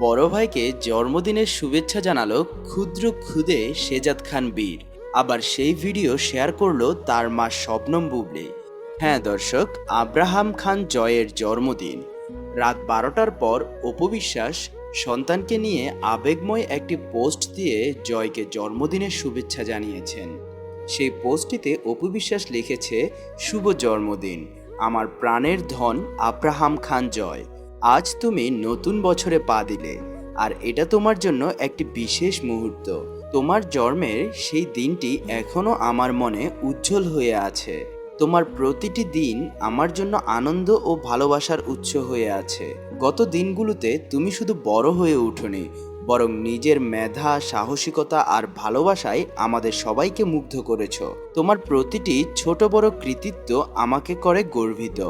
বড় ভাইকে জন্মদিনের শুভেচ্ছা জানালো ক্ষুদ্র ক্ষুদে শেজাদ খান বীর। আবার সেই ভিডিও শেয়ার করল তার মা শবনম বুবলি। হ্যাঁ দর্শক, আব্রাহাম খান জয়ের জন্মদিন। রাত বারোটার পর অপবিশ্বাস সন্তানকে নিয়ে আবেগময় একটি পোস্ট দিয়ে জয়কে জন্মদিনের শুভেচ্ছা জানিয়েছেন। সেই পোস্টটিতে অপবিশ্বাস লিখেছে, শুভ জন্মদিন, আমার প্রাণের ধন আব্রাহাম খান জয়। আজ তুমি নতুন বছরে পা দিলে, আর এটা তোমার জন্য একটি বিশেষ মুহূর্ত। তোমার জন্মের সেই দিনটি এখনও আমার মনে উজ্জ্বল হয়ে আছে। তোমার প্রতিটি দিন আমার জন্য আনন্দ ও ভালোবাসার উৎস হয়ে আছে। গত দিনগুলোতে তুমি শুধু বড় হয়ে উঠোনি, বরং নিজের মেধা, সাহসিকতা আর ভালোবাসায় আমাদের সবাইকে মুগ্ধ করেছ। তোমার প্রতিটি ছোট বড় কৃতিত্ব আমাকে করে গর্বিত।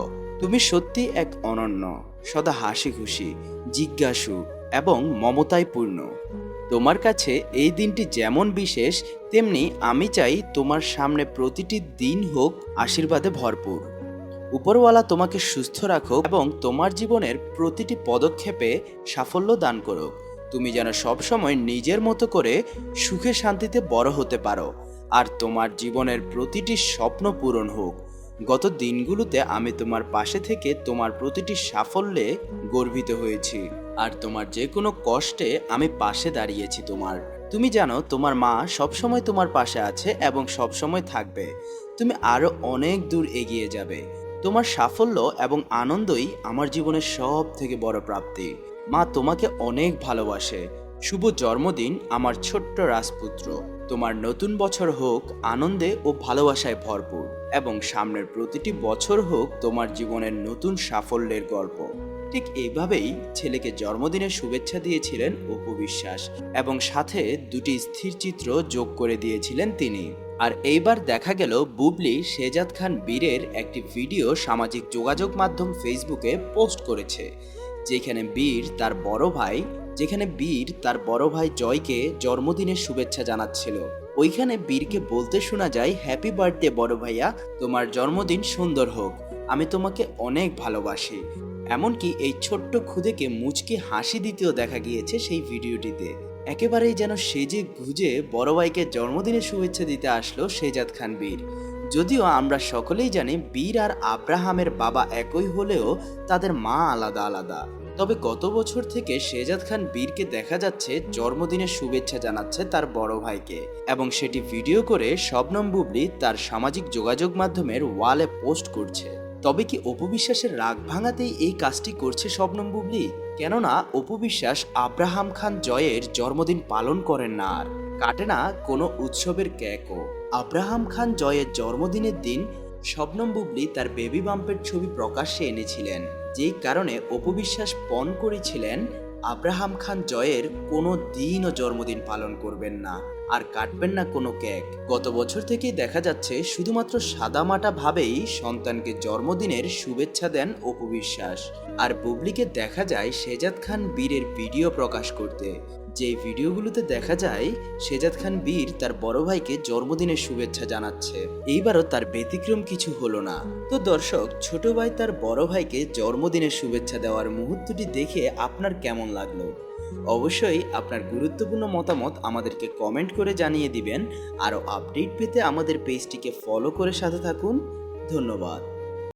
তুমি সত্যি এক অনন্য, সদা হাসি খুশি জিজ্ঞাসু এবং মমতায় পূর্ণ তোমার কাছে এই দিনটি যেমন বিশেষ, তেমনি আমি চাই তোমার সামনে প্রতিটি দিন হোক আশীর্বাদে ভরপুর। উপরওয়ালা তোমাকে সুস্থ রাখো এবং তোমার জীবনের প্রতিটি পদক্ষেপে সাফল্য দান করো তুমি যেন সবসময় নিজের মতো করে সুখে শান্তিতে বড় হতে পারো। আর তোমার জীবনের প্রতিটি স্বপ্ন পূরণ হোক। গত দিনগুলোতে আমি তোমার পাশে থেকে তোমার প্রতিটি সাফল্যে গর্বিত হয়েছি। আর তোমার যে কোনো কষ্টে আমি পাশে দাঁড়িয়েছি তোমার। তুমি জানো, তোমার মা সবসময় তোমার পাশে আছে এবং সবসময় থাকবে। তুমি আরও অনেক দূর এগিয়ে যাবে। তোমার সাফল্য এবং আনন্দই আমার জীবনের সব থেকে বড় প্রাপ্তি। মা তোমাকে অনেক ভালোবাসে। শুভ জন্মদিন, আমার ছোট্ট রাজপুত্র। তোমার নতুন বছর হোক, আনন্দে ও ভালোবাসায় ভরপুর। এবং সামনের প্রতিটি বছর হোক তোমার জীবনের নতুন সাফল্যের গল্প। ঠিক এইভাবেই ছেলেকে জন্মদিনের শুভেচ্ছা দিয়েছিলেন অপু বিশ্বাস এবং সাথে দুটি স্থির চিত্র যোগ করে দিয়েছিলেন তিনি। আর এইবার দেখা গেল বুবলি শেজাদ খান বীরের একটি ভিডিও সামাজিক যোগাযোগ মাধ্যম ফেসবুকে পোস্ট করেছে, যেখানে বীর তার বড় ভাই, যেখানে বীর তার বড় ভাই জয়কে জন্মদিনের শুভেচ্ছা জানাচ্ছিল। ওইখানে বীরকে বলতে শোনা যায় হ্যাপি বার্থডে বড় ভাইয়া। তোমার জন্মদিন সুন্দর হোক। আমি তোমাকে অনেক ভালোবাসি। এমনকি এই ছোট্ট খুদেকে মুচকি হাসি দিতেও দেখা গিয়েছে সেই ভিডিওটিতে। একেবারেই যেন সেজে গুজে বড় ভাইকে জন্মদিনের শুভেচ্ছা দিতে আসলো শেজাদ খান বীর। যদিও আমরা সকলেই জানি, বীর আর আব্রাহামের বাবা একই হলেও তাদের মা আলাদা আলাদা। তবে গত বছর থেকে শেজাদ খান বীরকে দেখা যাচ্ছে জন্মদিনের শুভেচ্ছা জানাচ্ছে তার বড় ভাইকে। এবং সেটি ভিডিও করে শবনম বুবলি তার সামাজিক যোগাযোগ মাধ্যমের ওয়ালে পোস্ট করছে। তবে কি অপবিশ্বাসের রাগ ভাঙাতেই এই কাজটি করছে শবনম বুবলি? কেননা অপবিশ্বাস আব্রাহাম খান জয়ের জন্মদিন পালন করেন না আর। কাটে না কোনো উৎসবের ক্যাকও আব্রাহাম খান জয়ের জন্মদিনের দিন শবনম বুবলি তার বেবি বাম্পের ছবি প্রকাশ্যে এনেছিলেন। যেই কারণে অপবিশ্বাস পণ করেছিলেন, আব্রাহাম খান জয়ের কোনো দিনও জন্মদিন পালন করবেন না। আর কাটবেন না কোনো কেক। গত বছর থেকেই দেখা যাচ্ছে শুধুমাত্র সাদামাটা ভাবেই সন্তানকে জন্মদিনের শুভেচ্ছা দেন অপবিশ্বাস। আর বুবলিকে দেখা যায় শেজাদ খান বীরের ভিডিও প্রকাশ করতে। যে ভিডিওগুলোতে দেখা যায়, সেজাদ খান বীর তার বড় ভাইকে জন্মদিনের শুভেচ্ছা জানাচ্ছে। এইবারও তার ব্যতিক্রম কিছু হলো না। তো দর্শক, ছোট ভাই তার বড় ভাইকে জন্মদিনের শুভেচ্ছা দেওয়ার মুহূর্তটি দেখে আপনার কেমন লাগল? অবশ্যই আপনার গুরুত্বপূর্ণ মতামত আমাদেরকে কমেন্ট করে জানিয়ে দিবেন। আরও আপডেট পেতে আমাদের পেজটিকে ফলো করে সাথে থাকুন। ধন্যবাদ।